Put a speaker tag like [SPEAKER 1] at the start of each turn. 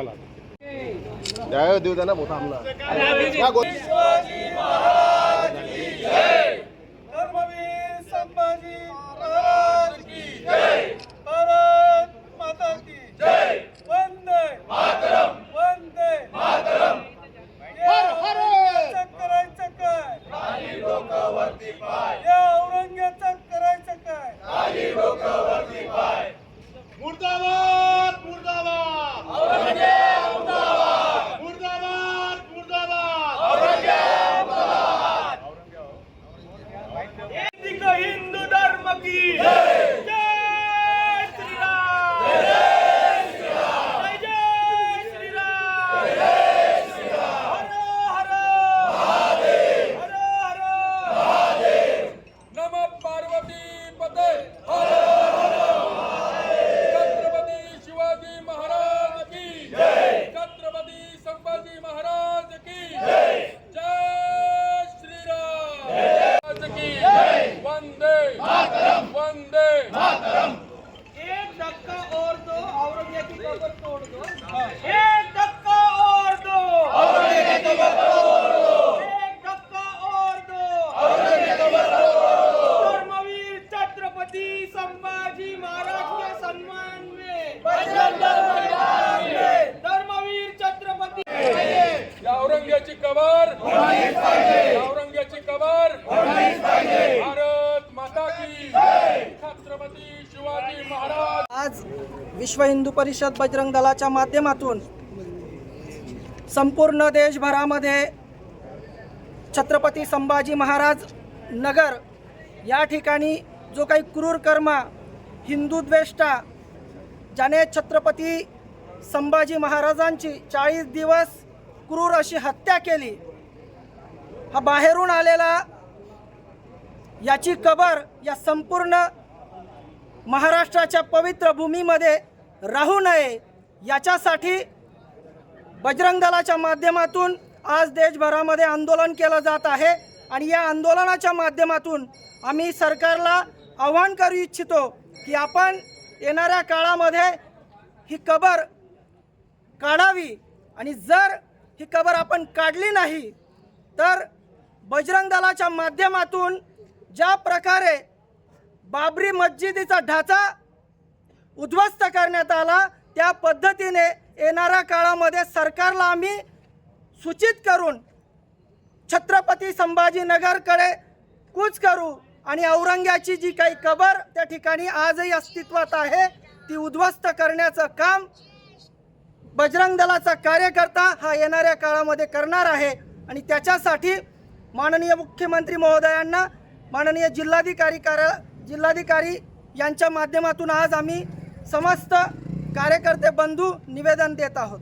[SPEAKER 1] चला त्या देऊ त्यांना मोठा आमला या गो-
[SPEAKER 2] धर्मवीर संभाजी महाराज की जय भारत माता की जय वंदे मातरम वंदे मातरम करायचं काय या औरंग्याचं करायचं काय मुर्दाबाद मुर्दाबाद मुर्दाबाद मुर्दाबाद एक हिंदू धर्म की जय श्रीराम जय श्रीराम हर हर हर हर
[SPEAKER 3] नम पार्वती पते छत्रपती शिवाजी महाराज की छत्रपती संभाजी महाराज की जय श्रीराम महाराज की वंदे वंदे
[SPEAKER 2] एक धक्का और दो औरंगजेब की कब्र तोड़ दो एक धक्का और दो औरंगजेब की कब्र तोड़ दो एक धक्का और दो धर्मवीर छत्रपति संभाजी महाराज के सम्मान में धर्मवीर छत्रपति.
[SPEAKER 3] या औरंग्याची कबर औरंग्याची कबर भारत माता की छत्रपती शिवाजी महाराज.
[SPEAKER 4] आज विश्व हिंदू परिषद बजरंग दलाच्या माध्यमातून संपूर्ण देशभरामध्ये छत्रपती संभाजी महाराज नगर या ठिकाणी जो काही क्रूर कर्म हिंदू द्वेष्टा ज्याने छत्रपती संभाजी महाराजांची चाळीस दिवस क्रूर अशी हत्या केली हा बाहेरून आलेला याची कबर या संपूर्ण महाराष्ट्राच्या पवित्र भूमीमध्ये राहू नये याच्यासाठी बजरंग दलाच्या माध्यमातून आज देशभरामध्ये आंदोलन केलं जात आहे. आणि या आंदोलनाच्या माध्यमातून आम्ही सरकारला आव्हान करू इच्छितो की आपण येणाऱ्या काळामध्ये ही कबर काढावी. आणि जर ही कबर आपण काढली नाही तर बजरंग दलाच्या माध्यमातून ज्या प्रकारे बाबरी मस्जिदीचा ढाचा उद्ध्वस्त करण्यात आला त्या पद्धतीने येणाऱ्या काळामध्ये सरकारला आम्ही सूचित करून छत्रपती संभाजीनगरकडे कूच करू. आणि औरंग्याची जी काही कबर त्या ठिकाणी आजही अस्तित्वात आहे ती उद्ध्वस्त करण्याचं काम बजरंग दलाचा कार्यकर्ता हा येणाऱ्या काळामध्ये करणार आहे. आणि त्याच्यासाठी माननीय मुख्यमंत्री महोदयांना माननीय जिल्हाधिकारी कार्या जिल्हाधिकारी यांच्या माध्यमातून आज आम्ही समस्त कार्यकर्ते बंधू निवेदन देत आहोत.